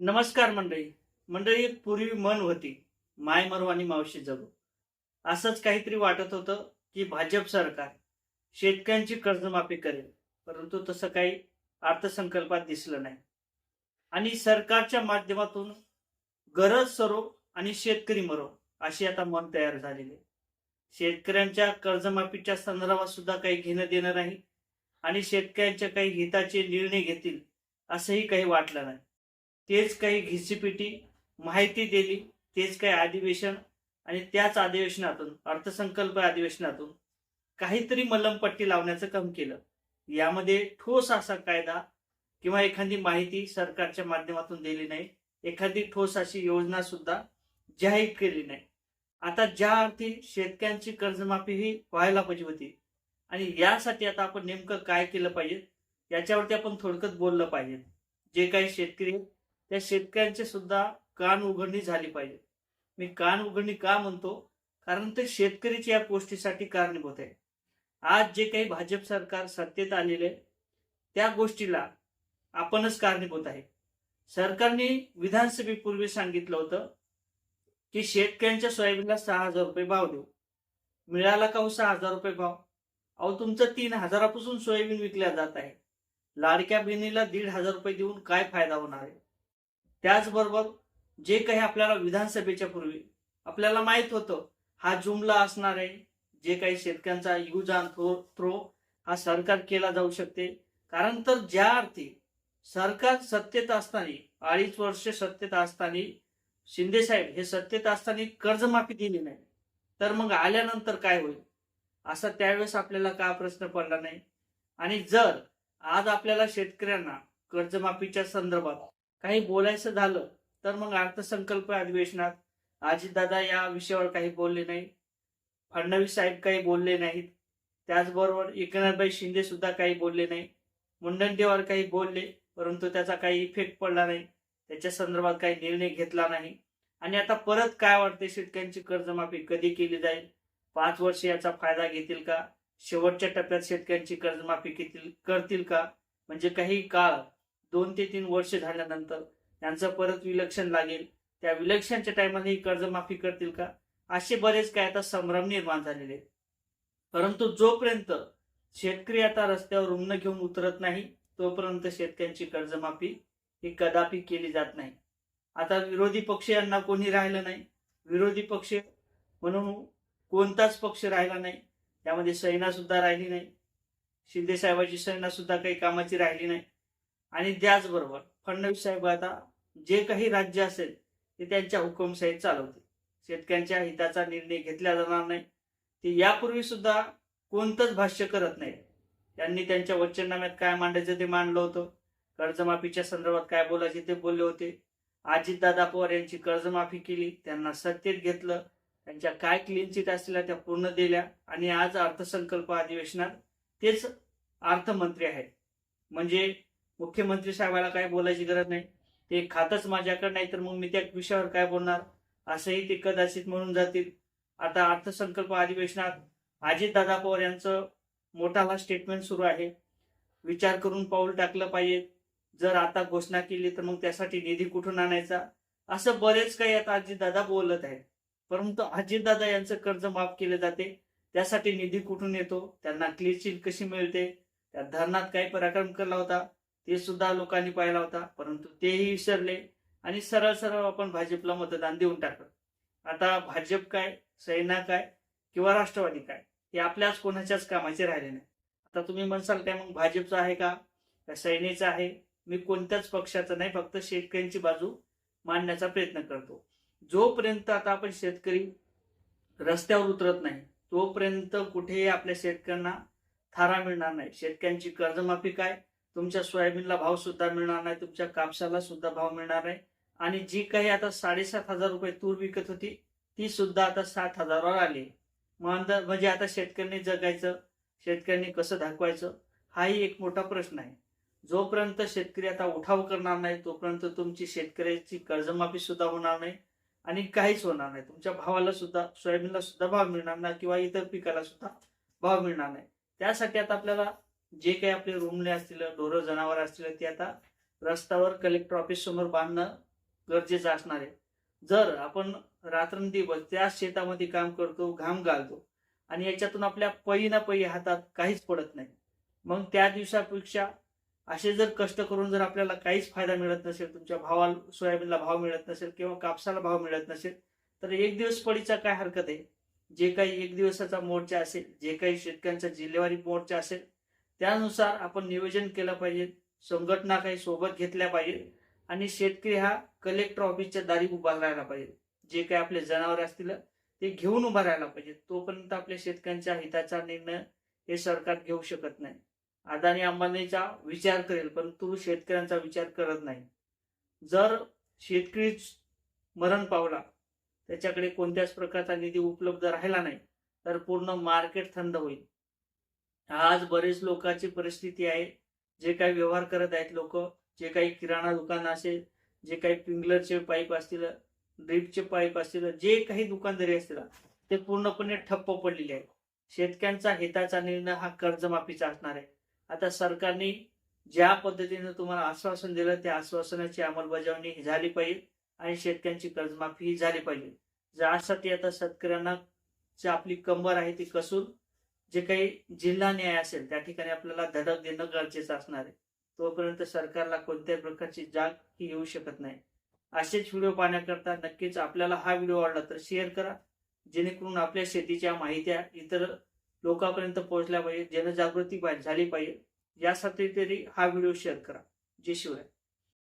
नमस्कार मंडळी. मंडळी पूर्वी मन होती. माय मरो आणि मावशी जगू. असंच काहीतरी वाटत होतं की भाजप सरकार शेतकऱ्यांची कर्जमाफी करेल. परंतु तसं काही अर्थसंकल्पात दिसलं नाही. आणि सरकारच्या माध्यमातून गरज सरो आणि शेतकरी मरो अशी आता मन तयार झालेली आहे. शेतकऱ्यांच्या कर्जमाफीच्या संदर्भात सुद्धा काही घेणं देणं नाही आणि शेतकऱ्यांच्या काही हिताचे निर्णय घेतील असंही काही वाटलं नाही. तेच काही घिसीपिटी माहिती दिली तेच काही अधिवेशन आणि त्याच अधिवेशनातून अर्थसंकल्प अधिवेशनातून काहीतरी मलमपट्टी लावण्याचं काम केलं. यामध्ये ठोस असा कायदा किंवा एखादी माहिती सरकारच्या माध्यमातून दिली नाही एखादी ठोस अशी योजना सुद्धा जाहीर केली नाही. आता ज्या अर्थी शेतकऱ्यांची कर्जमाफी ही व्हायला पाहिजे होती आणि यासाठी आता आपण नेमकं काय केलं पाहिजे याच्यावरती आपण थोडक्यात बोललं पाहिजे. जे काही शेतकरी त्या शेतकऱ्यांचे सुद्धा कान उघडणी झाली पाहिजे. मी कान उघडणी का म्हणतो? कारण ते शेतकरीच या गोष्टीसाठी कारणीभूत आहे. आज जे काही भाजप सरकार सत्तेत आलेले त्या गोष्टीला आपणच कारणीभूत आहे. सरकारने विधानसभेपूर्वी सांगितलं होतं की शेतकऱ्यांच्या सोयाबीनला सहा हजार रुपये भाव देऊ. मिळाला का हो सहा हजार रुपये भाव? अहो तुमचं तीन हजारापासून सोयाबीन विकल्या जात आहे. लाडक्या बहिणीला दीड हजार रुपये देऊन काय फायदा होणार आहे? त्याचबरोबर जे काही आपल्याला विधानसभेच्या पूर्वी आपल्याला माहीत होतं हा जुमला असणार आहे. जे काही शेतकऱ्यांचा यूज अँड थ्रो थ्रो हा सरकार केला जाऊ शकते. कारण तर ज्या अर्थी सरकार सत्तेत असताना अडीच वर्ष सत्तेत असताना शिंदेसाहेब हे सत्तेत असताना कर्जमाफी दिली नाही. तर मग आल्यानंतर काय होईल? असा त्यावेळेस आपल्याला का प्रश्न पडला नाही? आणि जर आज आपल्याला शेतकऱ्यांना कर्जमाफीच्या संदर्भात काही बोलायचं झालं तर मग अर्थसंकल्प अधिवेशनात अजितदादा या विषयावर काही बोलले नाही. फडणवीस साहेब काही बोलले नाहीत. त्याचबरोबर एकनाथभाई शिंदे सुद्धा काही बोलले नाही. मुंडनटेवार काही बोलले परंतु त्याचा काही इफेक्ट पडला नाही. त्याच्या संदर्भात काही निर्णय घेतला नाही. आणि आता परत काय वाटते शेतकऱ्यांची कर्जमाफी कधी केली जाईल? पाच वर्ष याचा फायदा घेतील का? शेवटच्या टप्प्यात शेतकऱ्यांची कर्जमाफी करतील का? म्हणजे काही काळ दोन ते तीन वर्ष झाल्यानंतर त्यांचं परत विलक्षण लागेल. त्या विलक्षणच्या टायमाला ही कर्जमाफी करतील का? असे बरेच काय आता संभ्रम निर्माण झालेले आहेत. परंतु जोपर्यंत शेतकरी आता रस्त्यावर रुग्ण घेऊन उतरत नाही तोपर्यंत शेतकऱ्यांची कर्जमाफी ही कदापि केली जात नाही. आता विरोधी पक्ष यांना कोणी राहिलं नाही. विरोधी पक्ष म्हणून कोणताच पक्ष राहिला नाही. त्यामध्ये सैना सुद्धा राहिली नाही. शिंदे साहेबाची सैना सुद्धा काही कामाची राहिली नाही. आणि त्याचबरोबर फडणवीस साहेब आता जे काही राज्य असेल ते त्यांच्या हुकुमशाहीत चालवते शेतकऱ्यांच्या हिताचा निर्णय घेतला जाणार नाही. ते यापूर्वी सुद्धा कोणतंच भाष्य करत नाही. त्यांनी त्यांच्या वचननाम्यात काय मांडायचं ते मांडलं होतं. कर्जमाफीच्या संदर्भात काय बोलायचे ते बोलले होते. अजितदादा पवार यांची कर्जमाफी केली त्यांना सत्तेत घेतलं. त्यांच्या काय क्लीन चिट असलेल्या त्या पूर्ण दिल्या. आणि आज अर्थसंकल्प अधिवेशनात तेच अर्थमंत्री आहेत. म्हणजे मुख्यमंत्री साहेबाला काय बोलायची गरज नाही. ते खातच माझ्याकडे नाही तर मग मी त्या विषयावर काय बोलणार? असंही ते कदाचित म्हणून जातील. आता अर्थसंकल्प अधिवेशनात अजितदादा पवार यांचं मोठाला स्टेटमेंट सुरू आहे. विचार करून पाऊल टाकलं पाहिजे. जर आता घोषणा केली तर मग त्यासाठी निधी कुठून आणायचा? असं बरेच काही आता अजितदादा बोलत आहेत. परंतु अजितदादा यांचं कर्ज माफ केले जाते. त्यासाठी निधी कुठून येतो? त्यांना क्लीन कशी मिळते? त्या धरणात काही पराक्रम केला होता? ते सुद्धा लोकांनी पाहिला होता परंतु तेही विसरले आणि सरळ सरळ आपण भाजपला मतदान देऊन टाकलं. आता भाजप काय सेना काय किंवा राष्ट्रवादी काय हे आपल्याच कोणाच्याच कामाचे राहिले नाही. आता तुम्ही म्हणसाल काय मग भाजपचं आहे का? का सैनेचं आहे? मी कोणत्याच पक्षाचं नाही फक्त शेतकऱ्यांची बाजू मांडण्याचा प्रयत्न करतो. जोपर्यंत आता आपण शेतकरी रस्त्यावर उतरत नाही तोपर्यंत कुठेही आपल्या शेतकऱ्यांना थारा मिळणार नाही. शेतकऱ्यांची कर्जमाफी काय तुमच्या सोयाबीनला भाव सुद्धा मिळणार नाही तुमच्या कापसाला सुद्धा भाव मिळणार नाही. आणि जी काही आता साडेसात हजार रुपये तूर विकत होती ती सुद्धा आता सात हजारावर आली. म्हणजे आता शेतकऱ्यांनी जगायचं शेतकऱ्यांनी कसं दाखवायचं हाही एक मोठा प्रश्न आहे. जोपर्यंत शेतकरी आता उठाव करणार नाही तोपर्यंत तुमची शेतकऱ्याची कर्जमाफी सुद्धा होणार नाही आणि काहीच होणार नाही. तुमच्या भावाला सुद्धा सोयाबीनला सुद्धा भाव मिळणार नाही किंवा इतर पिकाला सुद्धा भाव मिळणार नाही. त्यासाठी आता आपल्याला जे काही आपले रुमले असतील ढोरं जनावर असतील ते आता रस्त्यावर कलेक्टर ऑफिस समोर बांधणं गरजेचं असणार आहे. जर आपण रात्रंदिवस त्याच शेतामध्ये काम करतो घाम घालतो आणि याच्यातून आपल्या पई ना पई हातात काहीच पडत नाही. मग त्या दिवसापेक्षा असे जर कष्ट करून जर आपल्याला काहीच फायदा मिळत नसेल तुमच्या भावाला सोयाबीनला भाव मिळत नसेल किंवा कापसाला भाव मिळत नसेल तर एक दिवस पडीचा काय हरकत आहे? जे काही एक दिवसाचा मोर्चा असेल जे काही शेतकऱ्यांचा जिल्हेवारी मोर्चा असेल त्यानुसार आपण नियोजन केलं पाहिजे संघटना काही सोबत घेतल्या पाहिजे आणि शेतकरी हा कलेक्टर ऑफिसच्या दारी उभा राहायला पाहिजे. जे काही आपले जनावर असतील ते घेऊन उभा राहायला पाहिजे. तोपर्यंत आपल्या शेतकऱ्यांच्या हिताचा निर्णय हे सरकार घेऊ शकत नाही. अदानी अंबानीचा विचार करेल परंतु शेतकऱ्यांचा विचार करत नाही. जर शेतकरी मरण पावला त्याच्याकडे कोणत्याच प्रकारचा निधी उपलब्ध राहिला नाही तर पूर्ण मार्केट थंड होईल. आज बरेच लोकांची परिस्थिती आहे. जे काही व्यवहार करत आहेत लोक जे काही किराणा दुकान असेल जे काही पिंगलरचे पाईप असतील ड्रीपचे पाईप असतील जे काही दुकानदारी असतील ते पूर्णपणे ठप्प पडलेले आहेत. शेतकऱ्यांचा हिताचा निर्णय हा कर्जमाफीचा असणार आहे. आता सरकारने ज्या पद्धतीने तुम्हाला आश्वासन दिलं त्या आश्वासनाची अंमलबजावणी ही झाली पाहिजे आणि शेतकऱ्यांची कर्जमाफी ही झाली पाहिजे. ज्यासाठी आता शेतकऱ्यांना जी आपली कंबर आहे ती कसून जे काही जिल्हा न्याय असेल त्या ठिकाणी आपल्याला धडक देणं गरजेचं असणार आहे. तोपर्यंत सरकारला कोणत्याही प्रकारची जाग ही येऊ शकत नाही. असेच व्हिडिओ पाहण्याकरता नक्कीच आपल्याला हा व्हिडिओ आवडला तर शेअर करा. जेणेकरून आपल्या शेतीच्या माहित्या इतर लोकांपर्यंत पोहोचल्या पाहिजे जनजागृती पाहिजे- झाली पाहिजे. यासाठी तरी हा व्हिडिओ शेअर करा. जय शिवराय.